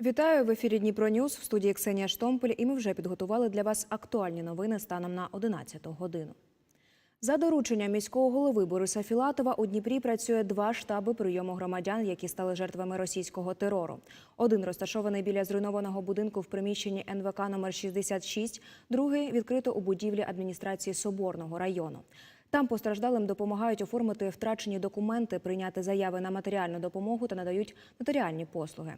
Вітаю в ефірі Дніпро Ньюс в студії Ксенія Штомпель. І ми вже підготували для вас актуальні новини станом на 11 годину. За дорученням міського голови Бориса Філатова у Дніпрі працює два штаби прийому громадян, які стали жертвами російського терору. Один розташований біля зруйнованого будинку в приміщенні НВК номер 66, другий відкрито у будівлі адміністрації Соборного району. Там постраждалим допомагають оформити втрачені документи, прийняти заяви на матеріальну допомогу та надають нотаріальні послуги.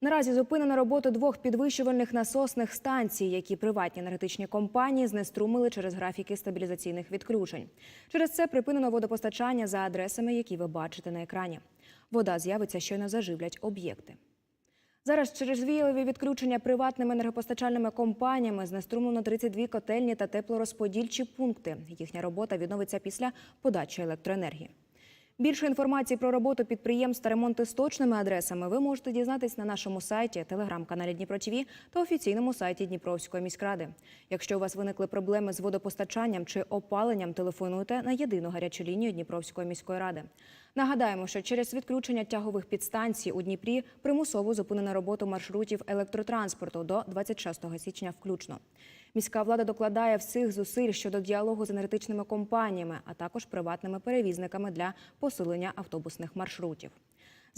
Наразі зупинено роботу двох підвищувальних насосних станцій, які приватні енергетичні компанії знеструмили через графіки стабілізаційних відключень. Через це припинено водопостачання за адресами, які ви бачите на екрані. Вода з'явиться, щойно заживлять об'єкти. Зараз через віялові відключення приватними енергопостачальними компаніями знеструмлено 32 котельні та теплорозподільчі пункти. Їхня робота відновиться після подачі електроенергії. Більше інформації про роботу підприємств та ремонти з точними адресами ви можете дізнатись на нашому сайті, телеграм-каналі Дніпро ТВ та офіційному сайті Дніпровської міськради. Якщо у вас виникли проблеми з водопостачанням чи опаленням, телефонуйте на єдину гарячу лінію Дніпровської міської ради. Нагадаємо, що через відключення тягових підстанцій у Дніпрі примусово зупинена роботу маршрутів електротранспорту до 26 січня включно. Міська влада докладає всіх зусиль щодо діалогу з енергетичними компаніями, а також приватними перевізниками для посилення автобусних маршрутів.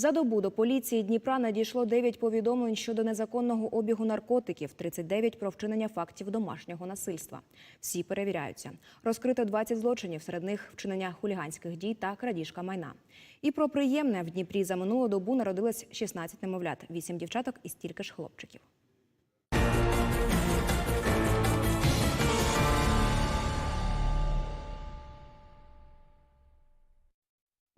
За добу до поліції Дніпра надійшло 9 повідомлень щодо незаконного обігу наркотиків, 39 про вчинення фактів домашнього насильства. Всі перевіряються. Розкрито 20 злочинів, серед них вчинення хуліганських дій та крадіжка майна. І про приємне в Дніпрі за минулу добу народилось 16 немовлят, 8 дівчаток і стільки ж хлопчиків.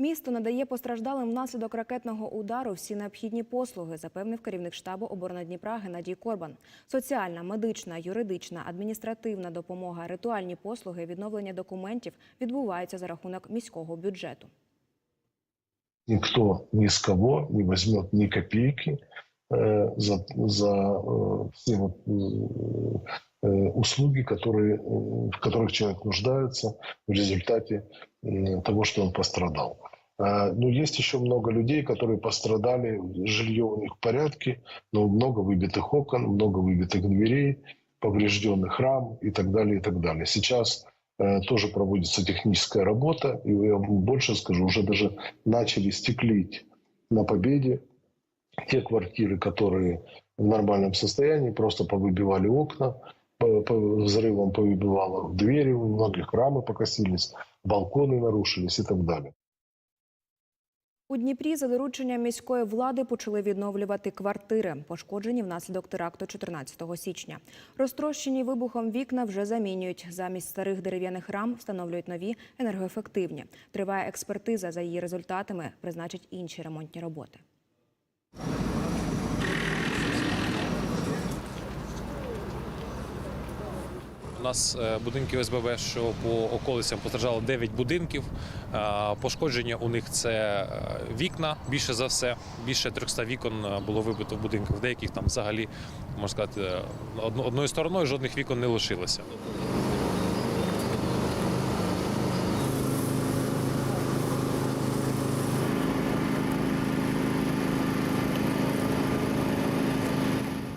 Місто надає постраждалим внаслідок ракетного удару всі необхідні послуги, запевнив керівник штабу оборони Дніпра Геннадій Корбан. Соціальна, медична, юридична, адміністративна допомога, ритуальні послуги, відновлення документів відбуваються за рахунок міського бюджету. никто ни с кого не возьмет ни копейки э, за, за э, все вот, э, э, услуги, которые, э, в которых человек нуждается в результате э, того, что он пострадал. А, Но есть еще много людей, которые пострадали, жилье у них в порядке, но много выбитых окон, много выбитых дверей, поврежденных рам и так далее, и так далее. Сейчас э, тоже проводится техническая работа, и я вам больше скажу, уже даже начали стеклить на победе те квартиры, которые в нормальном состоянии, просто повыбивали окна, по взрывам повыбивало двери, у многих рамы покосились, балконы нарушились и так далее. У Дніпрі за дорученням міської влади почали відновлювати квартири, пошкоджені внаслідок теракту 14 січня. Розтрощені вибухом вікна вже замінюють. Замість старих дерев'яних рам встановлюють нові енергоефективні. Триває експертиза. За її результатами призначать інші ремонтні роботи. У нас е, будинки ОСББ, що по околицям постраждало 9 будинків. Е, Пошкодження у них це е, вікна більше за все. Більше 300 вікон було вибито в будинках. Деяких там взагалі можна сказати одною стороною жодних вікон не лишилося.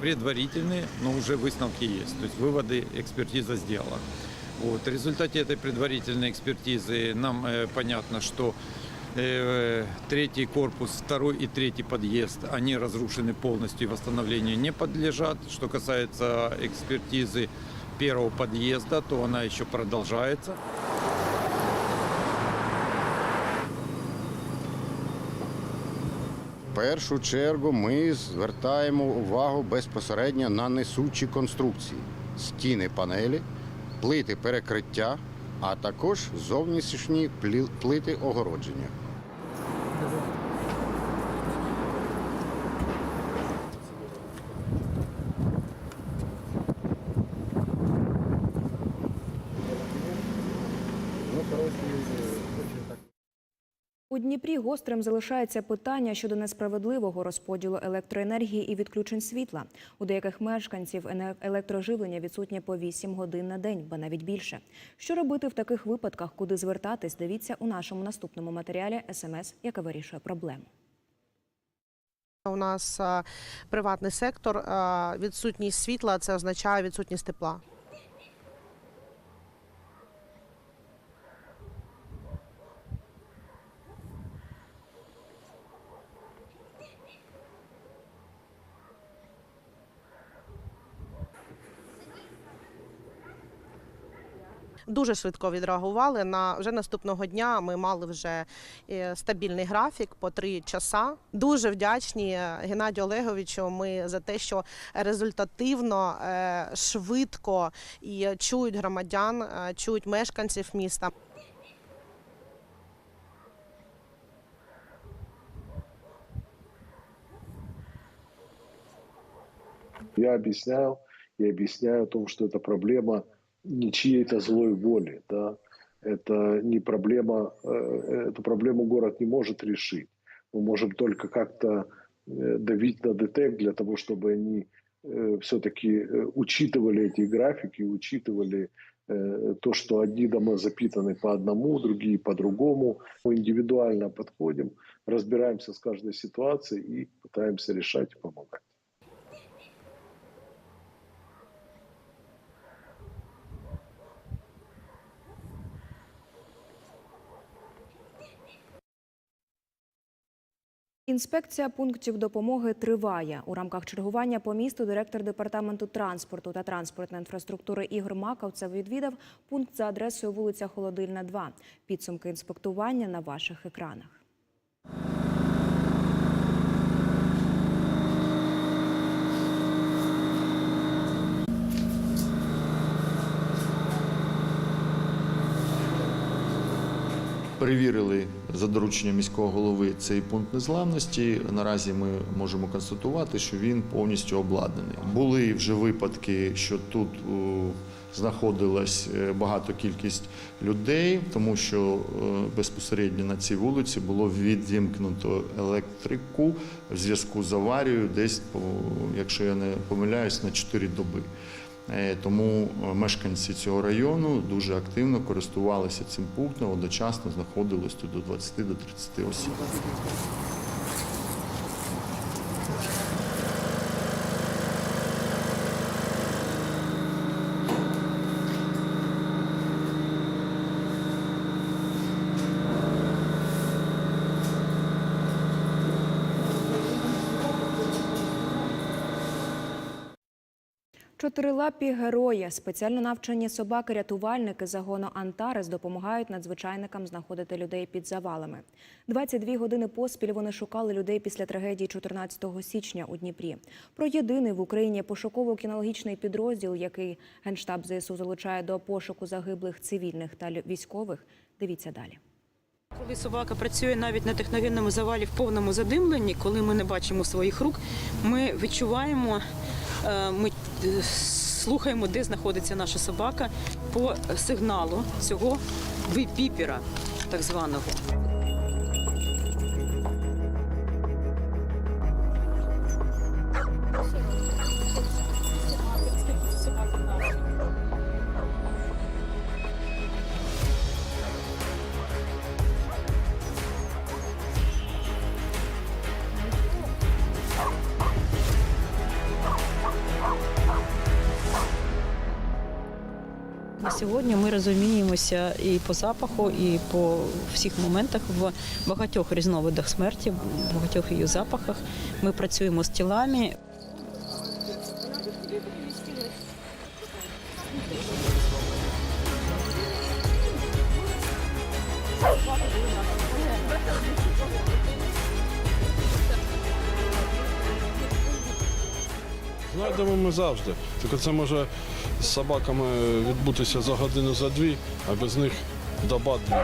предварительные, но уже выставки есть. То есть выводы экспертиза сделала. Вот. В результате этой предварительной экспертизы нам э, понятно, что э, третий корпус, второй и третий подъезд, они разрушены полностью и восстановлению не подлежат. Что касается экспертизы первого подъезда, то она еще продолжается. Першу чергу ми звертаємо увагу безпосередньо на несучі конструкції, стіни панелі, плити перекриття, а також зовнішні плити огородження. У Дніпрі гострим залишається питання щодо несправедливого розподілу електроенергії і відключень світла. У деяких мешканців електроживлення відсутнє по 8 годин на день, ба навіть більше. Що робити в таких випадках, куди звертатись? Дивіться у нашому наступному матеріалі СМС, яке вирішує проблему. У нас е, приватний сектор, е, відсутність світла це означає відсутність тепла. Дуже швидко відреагували. На вже наступного дня ми мали вже е, стабільний графік по три часа. Дуже вдячні е, Геннадію Олеговичу. Ми за те, що результативно, е, швидко і чують громадян, е, чують мешканців міста. Я объясняю, я объясняю о том, что это проблема не чьей-то злой воли, да, это не проблема, э, эту проблему город не может решить. Мы можем только как-то э, давить на ДТЭК для того, чтобы они все-таки учитывали эти графики, учитывали э, то, что одни дома запитаны по одному, другие по другому. Мы индивидуально подходим, разбираемся с каждой ситуацией и пытаемся решать и помогать. Інспекція пунктів допомоги триває. У рамках чергування по місту директор департаменту транспорту та транспортної інфраструктури Ігор Маковцев відвідав пункт за адресою вулиця Холодильна, 2. Підсумки інспектування на ваших екранах. Перевірили за дорученням міського голови цей пункт незламності. Наразі ми можемо констатувати, що він повністю обладнаний. Були вже випадки, що тут знаходилась е, багато кількість людей, тому що е, безпосередньо на цій вулиці було відімкнуто електрику в зв'язку з аварією, десь, якщо я не помиляюсь, на 4 доби. Е, Тому е, мешканці цього району дуже активно користувалися цим пунктом, одночасно знаходилось тут до 20 до 30 осіб. Чотирилапі герої, спеціально навчені собаки-рятувальники загону Антарес допомагають надзвичайникам знаходити людей під завалами. 22 години поспіль вони шукали людей після трагедії 14 січня у Дніпрі. Про єдиний в Україні пошуково-кінологічний підрозділ, який генштаб ЗСУ залучає до пошуку загиблих цивільних та військових. Дивіться далі. Коли собака працює навіть на техногенному завалі в повному задимленні, коли ми не бачимо своїх рук, ми відчуваємо, ми е, слухаємо, де знаходиться наша собака по сигналу цього випіпера, так званого. Сьогодні ми розуміємося і по запаху, і по всіх моментах в багатьох різновидах смерті, в багатьох її запахах. Ми працюємо з тілами. Знайдемо ми завжди. Тільки це може з собаками відбутися за годину за дві, а без них доба дві.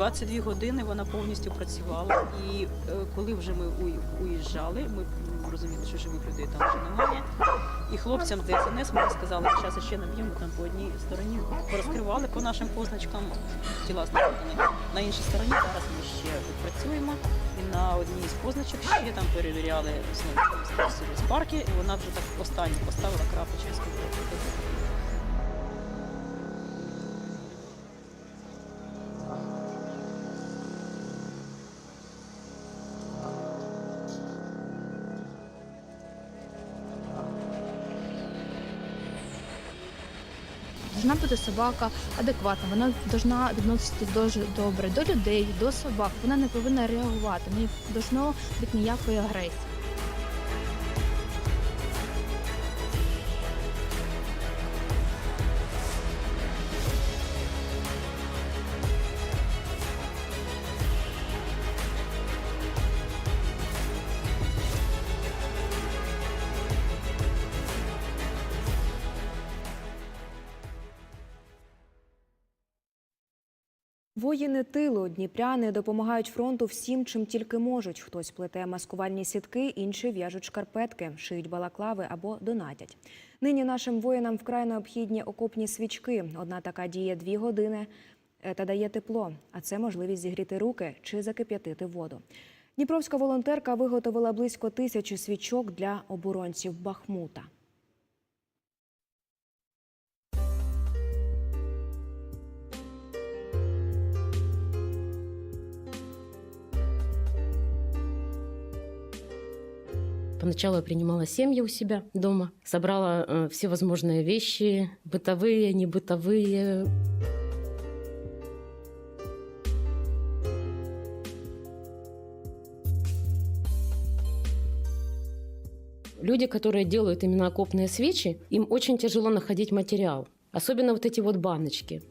22 години вона повністю працювала. І е, коли вже ми уїжджали, ми розуміли, що живих людей там вже немає. І хлопцям з ДСНС ми сказали, що зараз ще наб'ємо там по одній стороні, порозкривали по нашим позначкам тіла знаходені. На іншій стороні зараз ми ще працюємо. І на одній з позначок ще там перевіряли знову з парки, і вона вже так останню поставила крапочку. сказала, бути собака адекватна, вона повинна відноситися дуже добре до людей, до собак. Вона не повинна реагувати, не повинно бути ніякої агресії. Воїни тилу дніпряни допомагають фронту всім, чим тільки можуть. Хтось плете маскувальні сітки, інші в'яжуть шкарпетки, шиють балаклави або донатять. Нині нашим воїнам вкрай необхідні окопні свічки. Одна така діє дві години е, та дає тепло, а це можливість зігріти руки чи закип'ятити воду. Дніпровська волонтерка виготовила близько тисячі свічок для оборонців Бахмута. Поначалу я принимала семьи у себя дома, собрала э, все возможные вещи, бытовые, небытовые. Люди, которые делают именно окопные свечи, им очень тяжело находить материал. Особенно вот эти вот баночки.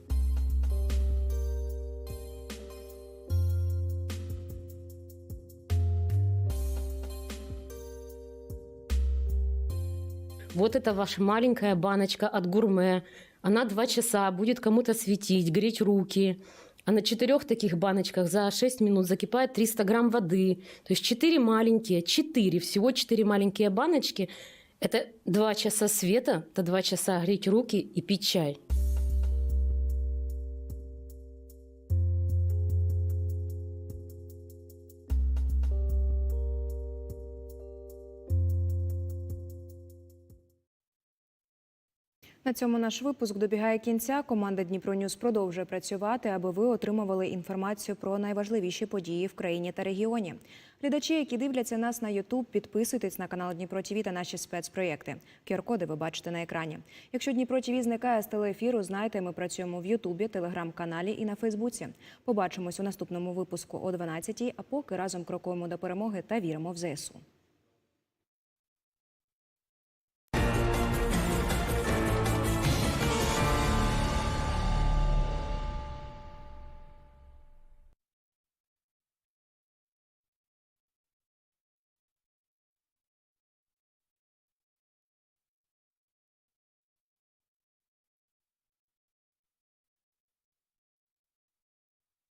Вот это ваша маленькая баночка от гурме. Она два часа будет кому-то светить, греть руки. А на четырех таких баночках за 6 минут закипает 300 грамм воды. То есть 4 маленькие, 4, всего 4 маленькие баночки. Это 2 часа света, это 2 часа греть руки и пить чай. На цьому наш випуск добігає кінця. Команда Дніпро Ньюс продовжує працювати, аби ви отримували інформацію про найважливіші події в країні та регіоні. Глядачі, які дивляться нас на Ютуб, підписуйтесь на канал Дніпро ТВ та наші спецпроєкти. QR-коди ви бачите на екрані. Якщо Дніпро ТВ зникає з телеефіру, знайте, ми працюємо в Ютубі, телеграм-каналі і на Фейсбуці. Побачимось у наступному випуску о 12 а поки разом крокуємо до перемоги та віримо в ЗСУ.